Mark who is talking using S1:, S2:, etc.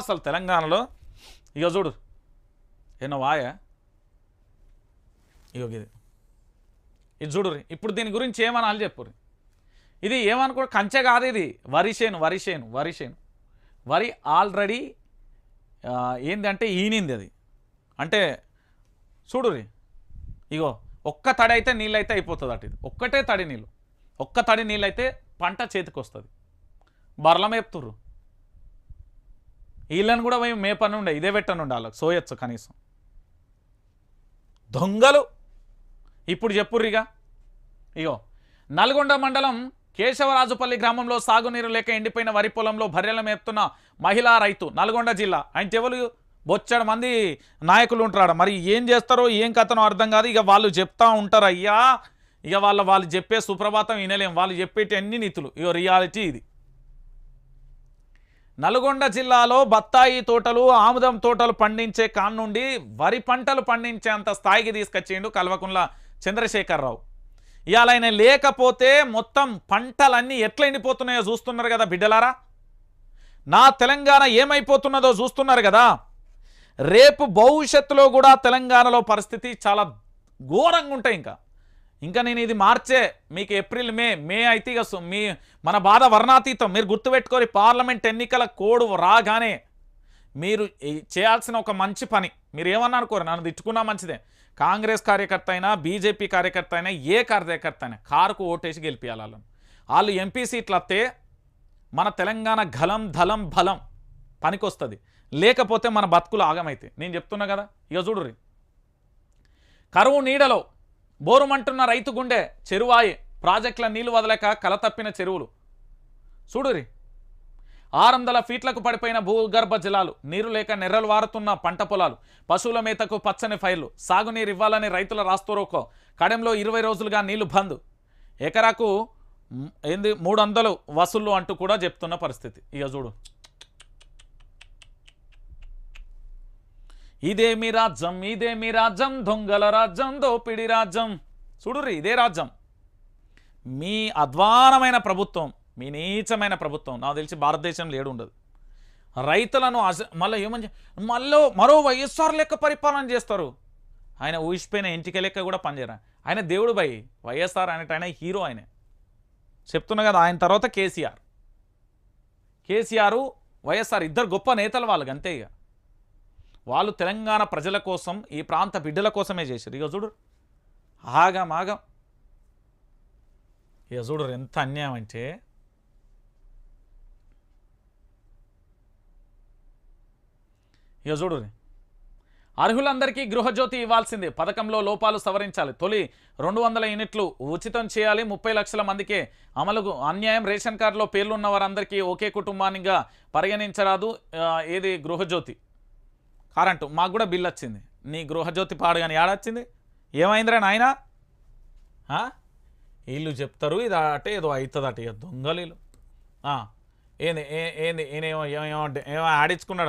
S1: అసలు తెలంగాణలో ఇక చూడు ఏమో వాయ? ఇగో ఇది ఇది చూడురి ఇప్పుడు దీని గురించి ఏమనాలి చెప్పుర్రి? ఇది ఏమనుకో కంచె కాదు ఇది. వరిసేను వరిసేను వరిసేను వరి ఆల్రెడీ ఏంటంటే ఈనింది అది. అంటే చూడురి ఇగో ఒక్క తడి అయితే నీళ్ళు అయితే అయిపోతుంది అటు ఇది. ఒక్కటే తడి నీళ్ళు. ఒక్క తడి నీళ్ళు అయితే పంట చేతికి వస్తుంది బర్ల వీళ్ళని కూడా మేము మేపని ఉండే ఇదే పెట్టని ఉండే వాళ్ళకి సోయచ్చు కనీసం. దొంగలు! ఇప్పుడు చెప్పుర్రిగా. ఇగో నల్గొండ మండలం కేశవరాజుపల్లి గ్రామంలో సాగునీరు లేక ఎండిపోయిన వరి పొలంలో బర్రెల మేపుతున్న మహిళా రైతు నల్గొండ జిల్లా. ఆయన ఎవరు బొచ్చడు మంది నాయకులు ఉంటారు మరి ఏం చేస్తారో ఏం కథనో అర్థం కాదు. ఇక వాళ్ళు చెప్తా ఉంటారు అయ్యా ఇక వాళ్ళ వాళ్ళు చెప్పే సుప్రభాతం వినలేం. వాళ్ళు చెప్పేటి అన్ని నీతులు. ఇగో రియాలిటీ ఇది. నల్గొండ జిల్లాలో బత్తాయి తోటలు ఆముదం తోటలు పండించే కాన్ నుండి వరి పంటలు పండించేంత స్థాయికి తీసుకొచ్చిండు కల్వకుంట్ల చంద్రశేఖరరావు. ఇవాళ ఆయన లేకపోతే మొత్తం పంటలన్నీ ఎట్లా ఎండిపోతున్నాయో చూస్తున్నారు కదా బిడ్డలారా? నా తెలంగాణ ఏమైపోతున్నదో చూస్తున్నారు కదా? రేపు భవిష్యత్తులో కూడా తెలంగాణలో పరిస్థితి చాలా ఘోరంగా ఉంటాయి ఇంకా. ఇంకా నేను ఇది మార్చే. మీకు ఏప్రిల్ మే మే అయితే ఇక మీ మన బాధ వర్ణాతీతం. మీరు గుర్తుపెట్టుకోరు పార్లమెంట్ ఎన్నికల కోడ్ రాగానే మీరు చేయాల్సిన ఒక మంచి పని. మీరు ఏమన్నా అనుకోరు నన్ను తిట్టుకున్నా మంచిదే. కాంగ్రెస్ కార్యకర్త అయినా బీజేపీ కార్యకర్త అయినా ఏ కార్యకర్త అయినా కారుకు ఓటేసి గెలిపించాలి వాళ్ళని. వాళ్ళు ఎంపీ సీట్లు వస్తే మన తెలంగాణ గలం ధలం బలం పనికొస్తుంది. లేకపోతే మన బతుకులు ఆగమైతే నేను చెప్తున్నా కదా? ఇక చూడుర్రి. కరువు నీడలో బోరుమంటున్న రైతు గుండె చెరువాయి. ప్రాజెక్టుల నీళ్ళు వదలక కలతప్పిన చెరువులు. చూడురి ఆరు వందల ఫీట్లకు పడిపోయిన భూగర్భ జలాలు నీరు లేక నెర్రలు వారుతున్న పంట పొలాలు పశువుల మేతకు పచ్చని ఫైర్లు సాగునీరు ఇవ్వాలని రైతుల రాస్తోరోకో కడెంలో ఇరవై రోజులుగా నీళ్ళు బంద్. ఎకరాకు ఏంది మూడు వందలు వసూళ్ళు అంటూ కూడా చెప్తున్న పరిస్థితి. ఇక చూడు. ఇదేమి రాజ్యం ఇదేమి రాజ్యం దొంగల రాజ్యం దోపిడి రాజ్యం. చూడుర్రి ఇదే రాజ్యం. మీ అధ్వానమైన ప్రభుత్వం మీ నీచమైన ప్రభుత్వం నాకు తెలిసి భారతదేశంలో ఏడు ఉండదు. రైతులను అస మళ్ళీ ఏమని మళ్ళీ మరో వైఎస్ఆర్ లెక్క పరిపాలన చేస్తారు. ఆయన ఊసిపోయిన ఇంటికి లెక్క కూడా పనిచేయరా. ఆయన దేవుడు భయ్ వైఎస్ఆర్ అనేట ఆయన హీరో ఆయన. చెప్తున్నా కదా ఆయన తర్వాత కేసీఆర్. కేసీఆర్ వైఎస్ఆర్ ఇద్దరు గొప్ప నేతలు వాళ్ళకి అంతే ఇక. వాళ్ళు తెలంగాణ ప్రజల కోసం ఈ ప్రాంత బిడ్డల కోసమే చేశారు. ఇక చూడు ఆగం ఆగం. ఇక చూడు ఎంత అన్యాయం అంటే ఇక చూడు. అర్హులందరికీ గృహజ్యోతి ఇవ్వాల్సిందే. పథకంలో లోపాలు సవరించాలి. తొలి రెండు వందల యూనిట్లు ఉచితం చేయాలి. ముప్పై లక్షల మందికే అమలుకు అన్యాయం రేషన్ కార్డులో పేర్లున్న వారందరికీ ఒకే కుటుంబానిగా పరిగణించరాదు ఏది గృహజ్యోతి. కరెంటు మాకు కూడా బిల్ వచ్చింది. నీ గృహజ్యోతి పాడు కానీ ఏడొచ్చింది ఏమైందిరా నాయన? వీళ్ళు చెప్తారు ఇది అటే ఏదో అవుతుంది అట ఇక దొంగలు ఏంది ఏ- ఏంది ఈయన ఏమో ఏమో ఏమో ఏమో ఆడించుకున్నాడు.